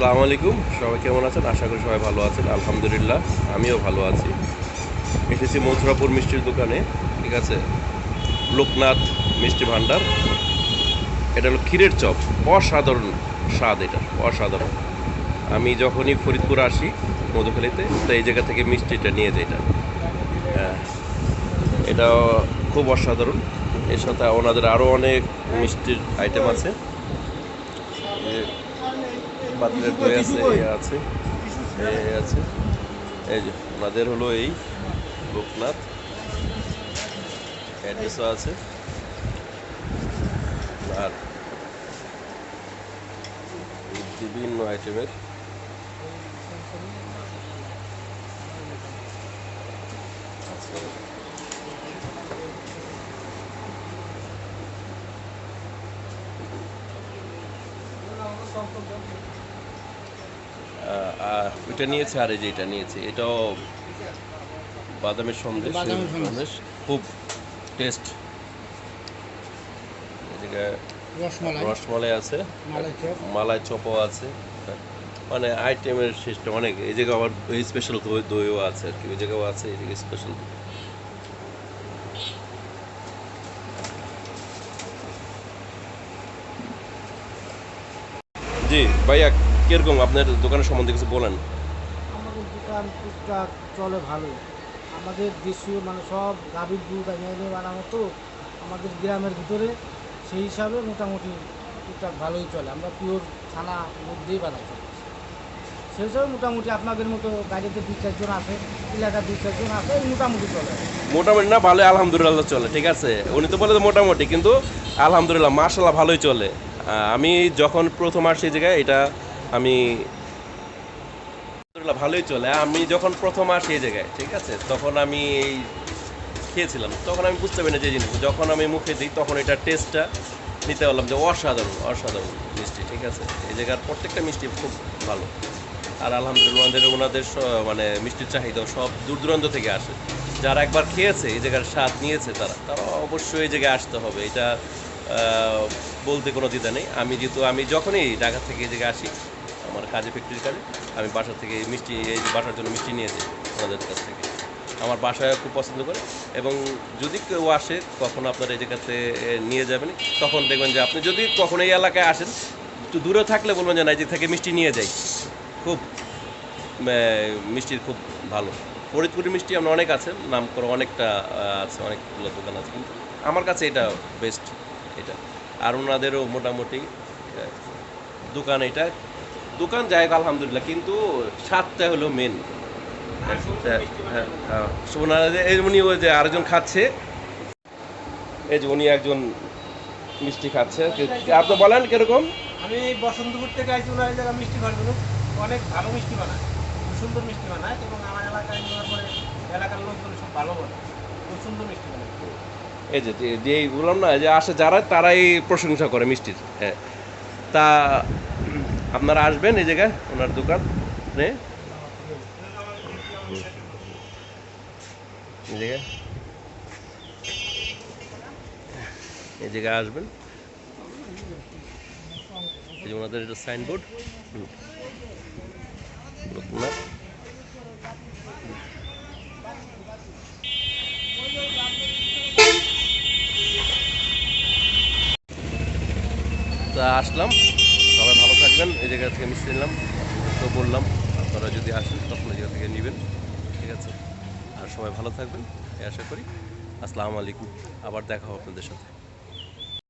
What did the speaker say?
আসসালামু আলাইকুম। সবাই কেমন আছেন? আশা করি সবাই ভালো আছেন। আলহামদুলিল্লাহ, আমিও ভালো আছি। এসেছি মথুরাপুর মিষ্টির দোকানে, ঠিক আছে? লোকনাথ মিষ্টি ভাণ্ডার। এটা হলো ক্ষীরের চপ। অসাধারণ স্বাদ এটা, অসাধারণ। আমি যখনই ফরিদপুর আসি, মধুখালীতে, তো এই জায়গা থেকে মিষ্টিটা নিয়ে যাই এটা। হ্যাঁ। এটা খুব অসাধারণ। এর সাথে ওনাদের আরও অনেক মিষ্টির আইটেম আছে। পাত্রের দই আছে এই আছে এই আছে। এই যে ওনাদের হলো এই লোকনাথ অ্যাড্রেসও আছে। আর বিভিন্ন আইটেমের আহ, আহ, ওইটা নিয়েছে আর এই যে এটা নিয়েছে এটাও বাদামের সন্দেশ সন্দেশ। খুব টেস্ট এদিকে রসমালাই। আছে মালাই চপ। চপও আছে। মানে আইটেমের সিস্টেম অনেক এই জায়গায় আবার স্পেশাল দই দইও আছে আর কি ওই জায়গাও আছে এদিকে স্পেশাল জি ভাইয়া কীরকম আপনার দোকানের সম্বন্ধে কিছু বলেন? আমাদের দোকান টুকটাক চলে ভালো আমাদের দেশীয় মানে সব গাভীর দুধ এনে বানানো তো আমাদের গ্রামের ভিতরে সেই হিসাবে মোটামুটি টুকটাক ভালোই চলে। আমরা পিওর ছানা মধ্যেই বানাই। সেই হিসাবে মোটামুটি আপনাদের মতো গাড়িতে দুই চারজন আছে এলাকার দুই চারজন আছে মোটামুটি চলে। মোটামুটি না ভালো আলহামদুলিল্লাহ চলে ঠিক আছে? উনি তো বলে মোটামুটি কিন্তু আলহামদুলিল্লাহ মার্শাল্লাহ ভালোই চলে। আমি যখন প্রথম আসি জায়গায় এটা আমি ভালোই চলে। আমি যখন প্রথম আসি এই জায়গায়, ঠিক আছে? তখন আমি এই খেয়েছিলাম। তখন আমি বুঝতে পারি না যে জিনিস যখন আমি মুখে দিই, তখন এটা টেস্টটা নিতে পারলাম যে অসাধারণ অসাধারণ মিষ্টি, ঠিক আছে? এই জায়গার প্রত্যেকটা মিষ্টি খুব ভালো। আর আলহামদুলিল্লাহ ওনাদের ওনাদের মানে মিষ্টির চাহিদা সব দূর দূরান্ত থেকে আসে। যারা একবার খেয়েছে, এই জায়গার স্বাদ নিয়েছে তারা তারা অবশ্যই এই জায়গায় আসতে হবে। এটা বলতে কোনো দ্বিধা নেই। আমি যেহেতু, আমি যখনই ঢাকা থেকে এই জায়গায় আসি আমার কাজে ফ্যাক্টরির কাজে আমি বাসা থেকে মিষ্টি এই বাসার জন্য মিষ্টি নিয়ে যাই ওনাদের কাছ থেকে। আমার বাসায় খুব পছন্দ করে এবং যদি কেউ আসে কখনো আপনার এই এ, নিয়ে যাবেন তখন দেখবেন যে আপনি যদি কখনো এই এলাকায় আসেন একটু দূরে থাকলে বলবেন যে না এই যে থেকে মিষ্টি নিয়ে যাই। খুব মিষ্টির খুব ভালো। ফরিদপুরি মিষ্টি আমরা অনেক আছে নাম করে অনেকটা আছে অনেকগুলো দোকান আছে কিন্তু আমার কাছে এটা বেস্ট এটা। আর ওনাদেরও মোটামুটি দোকান এটা দোকান যাই হোক আলহামদুলিল্লাহ কিন্তু স্বাদটা হলো মেন ওনারা এই উনি ওই যে আরেকজন খাচ্ছে। এই যে উনি একজন মিষ্টি খাচ্ছে। আপনি বলেন কীরকম? আমি বসন্তপুর থেকে আইছি ওনার জায়গা মিষ্টি খাওয়ার অনেক ভালো মিষ্টি বানায় খুব সুন্দর মিষ্টি বানায় এবং আমার এলাকায় নেওয়ার পরে এলাকার লোকজন সব ভালো বলে খুব সুন্দর মিষ্টি বানায়। এই যে যে- যে বললাম না যে আসে যারা তারাই প্রশংসা করে মিষ্টির। হ্যাঁ। তা আপনারা আসবেন এই জায়গায়, ওনার দোকান এই জায়গায়। এই জায়গায় আসবেন। ওনাদের এটা সাইনবোর্ড তা আসলাম। থাকবেন এই জায়গা থেকে মিষ্টি নিলাম। তো বললাম, আপনারা যদি আসেন, তখন এই জায়গা থেকে নেবেন, ঠিক আছে? আর সবাই ভালো থাকবেন, এই আশা করি। আসসালামু আলাইকুম, আবার দেখা হবে আপনাদের সাথে।